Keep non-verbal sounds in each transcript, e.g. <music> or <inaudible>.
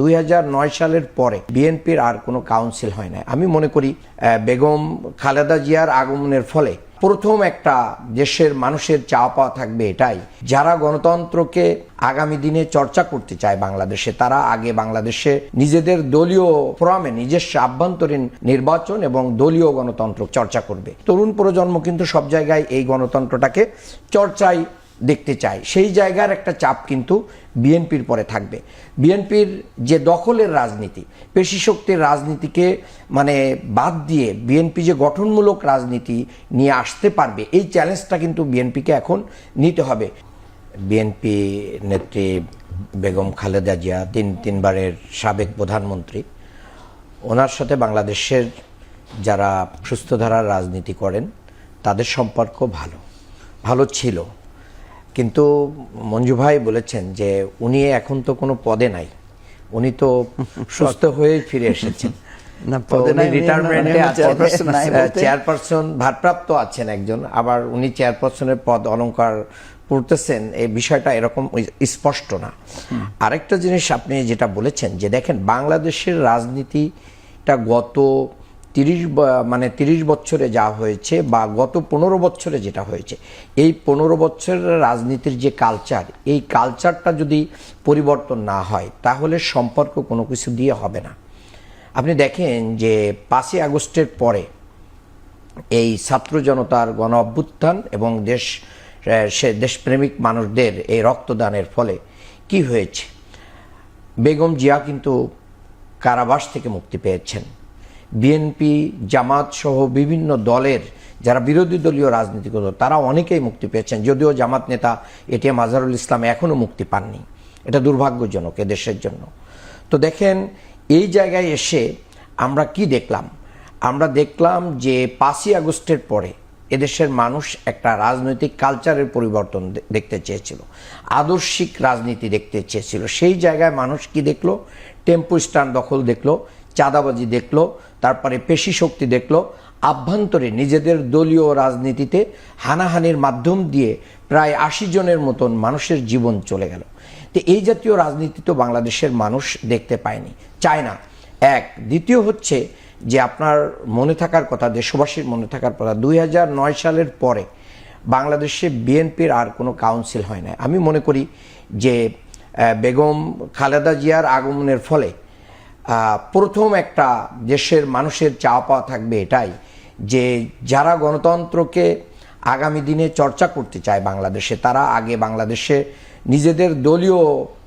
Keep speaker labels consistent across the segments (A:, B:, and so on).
A: দুই হাজার নয় সালের পরে বিএনপির আর কোনো কাউন্সিল হয় না আমি মনে করি বেগম খালেদা জিয়ার আগমনের ফলে প্রথম একটা দেশের মানুষের চাওয়া পাওয়া থাকবে এটাই। যারা গণতন্ত্রকে আগামী দিনে চর্চা করতে চায় বাংলাদেশে, তারা আগে বাংলাদেশে নিজেদের দলীয় ফোরামে নিজস্ব আভ্যন্তরীণ নির্বাচন এবং দলীয় গণতন্ত্র চর্চা করবে। তরুণ প্রজন্ম কিন্তু সব জায়গায় এই গণতন্ত্রটাকে চর্চায় দেখতে চায়। সেই জায়গার একটা চাপ কিন্তু বিএনপির পরে থাকবে। বিএনপির যে দখলের রাজনীতি, পেশি শক্তির রাজনীতিকে মানে বাদ দিয়ে বিএনপি যে গঠনমূলক রাজনীতি নিয়ে আসতে পারবে, এই চ্যালেঞ্জটা কিন্তু বিএনপিকে এখন নিতে হবে। বিএনপি নেত্রী বেগম খালেদা জিয়া, তিন, তিনবারের সাবেক প্রধানমন্ত্রী, ওনার সাথে বাংলাদেশের যারা সুস্থধারার রাজনীতি করেন, তাদের সম্পর্ক ভালো ভালো ছিল। কিন্তু মঞ্জু ভাই বলেছেন যে উনি এখন তো কোনো পদে নাই। উনি তো <laughs> সুস্থ হয়ে ফিরে এসেছেন।
B: না, পদে নাই,
A: রিটায়ারমেন্টে
B: চেয়ারপারসন
A: ভারপ্রাপ্ত আছেন একজন। আবার উনি চেয়ারপারসনের পদ অলংকার পড়তেছেন এই বিষয়টা এরকম স্পষ্ট না। আরেকটা জিনিস আপনি যেটা বলেছেন যে দেখেন বাংলাদেশের রাজনীতিটা গত তিরিশ মানে তিরিশ বছরে যা হয়েছে বা গত পনেরো বছরে যেটা হয়েছে, এই পনেরো বছরের রাজনীতির যে কালচার এই কালচারটা যদি পরিবর্তন না হয়, তাহলে সম্পর্ক কোনো কিছু দিয়ে হবে না। আপনি দেখেন যে পাঁচই আগস্টের পরে এই ছাত্র জনতার গণ অভ্যুত্থান এবং দেশ সে দেশপ্রেমিক মানুষদের এই রক্তদানের ফলে কি হয়েছে? বেগম জিয়া কিন্তু কারাবাস থেকে মুক্তি পেয়েছেন। বিএনপি, জামাত সহ বিভিন্ন দলের যারা বিরোধী দলীয় রাজনীতি করত, তারা অনেকেই মুক্তি পেয়েছেন। যদিও জামাত নেতা এটিএম আজহারুল ইসলাম এখনও মুক্তি পাননি। এটা দুর্ভাগ্যজনক এদেশের জন্য। তো দেখেন, এই জায়গায় এসে আমরা কি দেখলাম? আমরা দেখলাম যে পাঁচই আগস্টের পরে এদেশের মানুষ একটা রাজনৈতিক কালচারের পরিবর্তন দেখতে চেয়েছিল। আদর্শিক রাজনীতি দেখতে চেয়েছিল। সেই জায়গায় মানুষ কি দেখল? টেম্পো স্ট্যান্ড দখল দেখল, চাঁদাবাজি দেখল তারপরে পেশি শক্তি দেখল, আভ্যন্তরে নিজেদের দলীয় রাজনীতিতে হানাহানির মাধ্যম দিয়ে প্রায় আশি জনের মতন মানুষের জীবন চলে গেল। তো এই জাতীয় রাজনীতি তো বাংলাদেশের মানুষ দেখতে পায়নি। চায় না এক। দ্বিতীয় হচ্ছে যে আপনার মনে থাকার কথা, দেশবাসীর মনে থাকার কথা, দুই হাজার নয় সালের পরে বাংলাদেশে বিএনপির আর কোনো কাউন্সিল হয় না আমি মনে করি যে বেগম খালেদা জিয়ার আগমনের ফলে প্রথম একটা দেশের মানুষের চাওয়া পাওয়া থাকবে এটাই যে যারা গণতন্ত্রকে আগামী দিনে চর্চা করতে চায় বাংলাদেশে, তারা আগে বাংলাদেশে নিজেদের দলীয়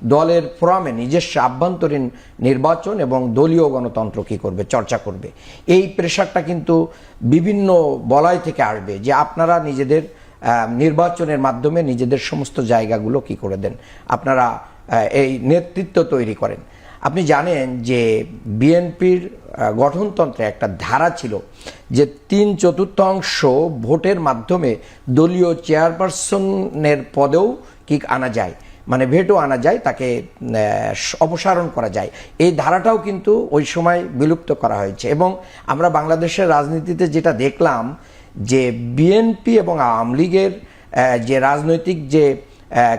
A: দলের ফোরামে নিজস্ব আভ্যন্তরীণ নির্বাচন এবং দলীয় গণতন্ত্র কি করবে, চর্চা করবে। এই প্রেশারটা কিন্তু বিভিন্ন বলয় থেকে আসবে যে আপনারা নিজেদের নির্বাচনের মাধ্যমে নিজেদের সমস্ত জায়গাগুলো কি করে দেন। আপনারা এই নেতৃত্ব তৈরি করেন। আপনি জানেন যে বিএনপির গঠনতন্ত্রে একটা ধারা ছিল যে তিন চতুর্থাংশ ভোটের মাধ্যমে দলীয় চেয়ারপারসনের পদেও কি আনা যায় মানে ভেটো আনা যায়, তাকে অপসারণ করা যায়। এই ধারাটাও কিন্তু ওই সময় বিলুপ্ত করা হয়েছে এবং আমরা বাংলাদেশের রাজনীতিতে যেটা দেখলাম যে বিএনপি এবং আওয়ামী লীগের যে রাজনৈতিক যে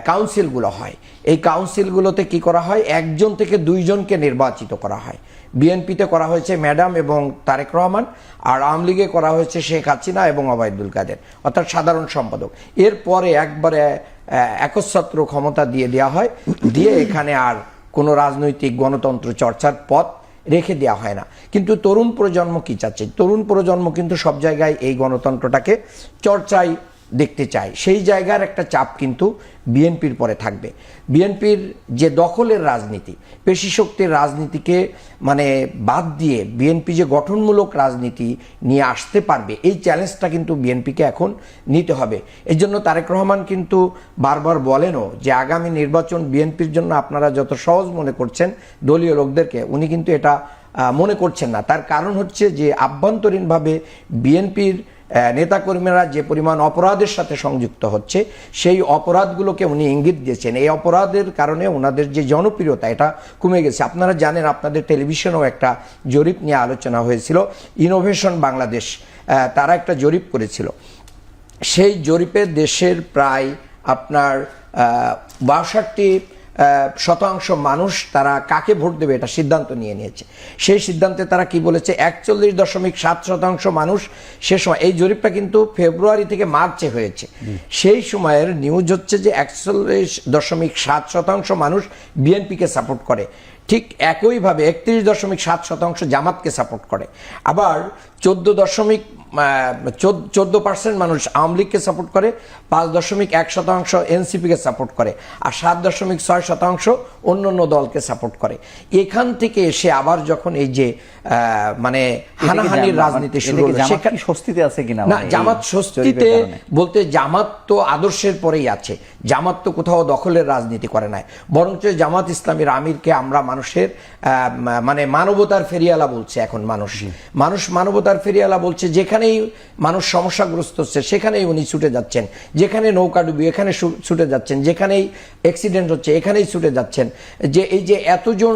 A: কাউন্সিলগুলো হয়। এই কাউন্সিলগুলোতে কি করা হয়? একজন থেকে দুইজনকে নির্বাচিত করা হয়। বিএনপিতে করা হয়েছে ম্যাডাম এবং তারেক রহমান, আর আওয়ামী লীগে করা হয়েছে শেখ হাসিনা এবং অবায়দুল কাদের, অর্থাৎ সাধারণ সম্পাদক। এরপরে একবারে একচ্ছত্র ক্ষমতা দিয়ে দেওয়া হয়। দিয়ে এখানে আর কোনো রাজনৈতিক গণতন্ত্র চর্চার পথ রেখে দেওয়া হয় না। কিন্তু তরুণ প্রজন্ম কি চাচ্ছে? তরুণ প্রজন্ম কিন্তু সব জায়গায় এই গণতন্ত্রটাকে চর্চায় দেখতে চায় সেই জায়গার একটা চাপ কিন্তু বিএনপির পরে থাকবে। বিএনপির যে দখলের রাজনীতি, পেশি শক্তির রাজনীতিকে মানে বাদ দিয়ে বিএনপি যে গঠনমূলক রাজনীতি নিয়ে আসতে পারবে, এই চ্যালেঞ্জটা কিন্তু বিএনপিকে এখন নিতে হবে। এই জন্য তারেক রহমান কিন্তু বারবার বলেনও যে আগামী নির্বাচন বিএনপির জন্য আপনারা যত সহজ মনে করছেন দলীয় লোকদেরকে, উনি কিন্তু এটা মনে করছেন না। তার কারণ হচ্ছে যে আভ্যন্তরীণভাবে বিএনপির নেতাকর্মীরা যে পরিমাণ অপরাধের সাথে সংযুক্ত হচ্ছে, সেই অপরাধগুলোকে উনি ইঙ্গিত দিয়েছেন। এই অপরাধের কারণে ওনাদের যে জনপ্রিয়তা, এটা কমে গেছে। আপনারা জানেন, আপনাদের টেলিভিশনেও একটা জরিপ নিয়ে আলোচনা হয়েছিল। ইনোভেশন বাংলাদেশ তারা একটা জরিপ করেছিল। সেই জরিপে দেশের প্রায় আপনার বাষট্টি শতাংশ মানুষ তারা কাকে ভোট দেবে এটা সিদ্ধান্ত নিয়ে নিয়েছে। সেই সিদ্ধান্তে তারা কি বলেছে? একচল্লিশ দশমিক সাত শতাংশ মানুষ সে সময় এই জরিপটা কিন্তু ফেব্রুয়ারি থেকে মার্চে হয়েছে। সেই সময়ের নিউজ হচ্ছে যে একচল্লিশ দশমিক সাত শতাংশ মানুষ বিএনপিকে সাপোর্ট করে। ঠিক একইভাবে একত্রিশ দশমিক সাত শতাংশ জামাতকে সাপোর্ট করে। আবার চোদ্দ দশমিক চোদ্দ পার্সেন্ট মানুষ আওয়ামী লীগকে সাপোর্ট করে পাঁচ দশমিক এক শতাংশ এনসিপিকে সাপোর্ট করে আর সাত দশমিক ছয় শতাংশ অন্য অন্য দলকে সাপোর্ট করে। এখান থেকে এসে আবার যখন এই যে আহ, মানে হানাহানির রাজনীতি শুরু হলো সেখানে
B: স্বস্তিতে আছে কিনা
A: না
B: মানে
A: জামাত স্বস্তিতে বলতে জামাত তো আদর্শের পরেই আছে। জামাত তো কোথাও দখলের রাজনীতি করে নাই। বরঞ্চ জামাত ইসলামীর আমিরকে আমরা মানুষের মানে মানবতার ফেরিয়ালা বলছে এখন মানুষ। মানুষ মানবতার ফেরিয়ালা বলছে যেখানেই মানুষ সমস্যাগ্রস্ত হচ্ছে সেখানেই উনি ছুটে যাচ্ছেন। যেখানে নৌকা ডুবি এখানে ছুটে যাচ্ছেন। যেখানেই অ্যাক্সিডেন্ট হচ্ছে এখানেই ছুটে যাচ্ছেন। যে এই যে এতজন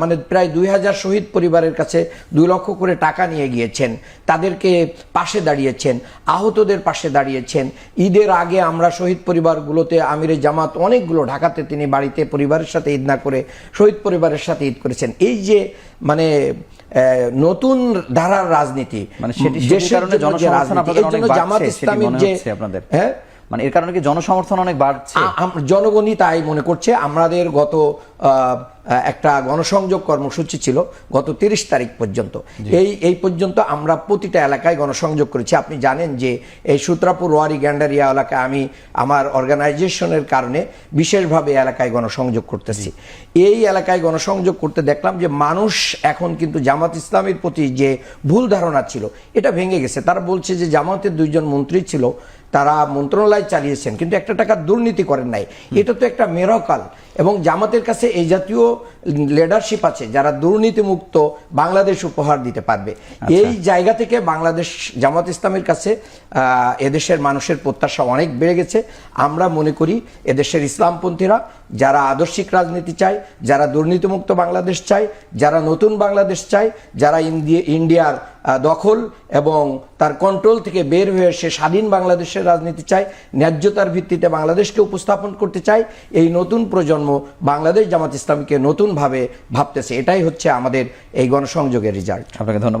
A: মানে প্রায় দুই হাজার শহীদ পরিবারের কাছে দুই লক্ষ করে টাকা নিয়ে গিয়েছেন তাদেরকে পাশে দাঁড়িয়েছেন আহতদের পাশে দাঁড়িয়েছেন। ঈদের আগে আমরা শহীদ পরিবারগুলোতে আমিরে জামাত অনেকগুলো ঢাকাতে তিনি বাড়িতে পরিবারের সাথে ঈদ না করে শহীদ পরিবারের সাথে ঈদ করেছেন। এই যে মানে আহ, নতুন ধারার রাজনীতি
B: মানে সেটি সেটির কারণে জনসমর্থন আপনাদের অনেক
A: জামাত ইসলামীর যে
B: আপনাদের।
A: হ্যাঁ?
B: মানে এর কারণে কি জনসমর্থন অনেক বাড়ছে?
A: জনগণই তাই মনে করছে। আমাদের গত একটা গণসংযোগ কর্মসূচি ছিল গত তিরিশ তারিখ পর্যন্ত। এই এই পর্যন্ত আমরা প্রতিটা এলাকায় গণসংযোগ করেছি। আপনি জানেন যে এই সূত্রাপুর ওয়ারি গ্যান্ডারিয়া এলাকায় আমি আমার অর্গানাইজেশনের কারণে বিশেষভাবে এলাকায় গণসংযোগ করতেছি। এই এলাকায় গণসংযোগ করতে দেখলাম যে মানুষ এখন কিন্তু জামাত ইসলামের প্রতি যে ভুল ধারণা ছিল এটা ভেঙে গেছে। তারা বলছে যে জামাতের দুইজন মন্ত্রী ছিল তারা মন্ত্রণালয় চালিয়েছেন কিন্তু একটা টাকা দুর্নীতি করেন নাই। এটা তো একটা মেরকাল। এবং জামাতের কাছে এই জাতীয় লিডারশিপ আছে যারা দুর্নীতিমুক্ত বাংলাদেশ উপহার দিতে পারবে। এই জায়গা থেকে বাংলাদেশ জামাত ইসলামের কাছে এদেশের মানুষের প্রত্যাশা অনেক বেড়ে গেছে। আমরা মনে করি এদেশের ইসলামপন্থীরা যারা আদর্শিক রাজনীতি চায় যারা দুর্নীতিমুক্ত বাংলাদেশ চায় যারা নতুন বাংলাদেশ চায় যারা ইন্ডিয়ার দখল এবং তার কন্ট্রোল থেকে বের হয়ে সে স্বাধীন বাংলাদেশের রাজনীতি চায়, ন্যায্যতার ভিত্তিতে বাংলাদেশকে উপস্থাপন করতে চায়, এই নতুন প্রজন্ম বাংলাদেশ জামাত ইসলামীকে নতুনভাবে ভাবতেছে। এটাই হচ্ছে আমাদের এই গণসংযোগের রেজাল্ট
B: আপনাকে ধন্যবাদ।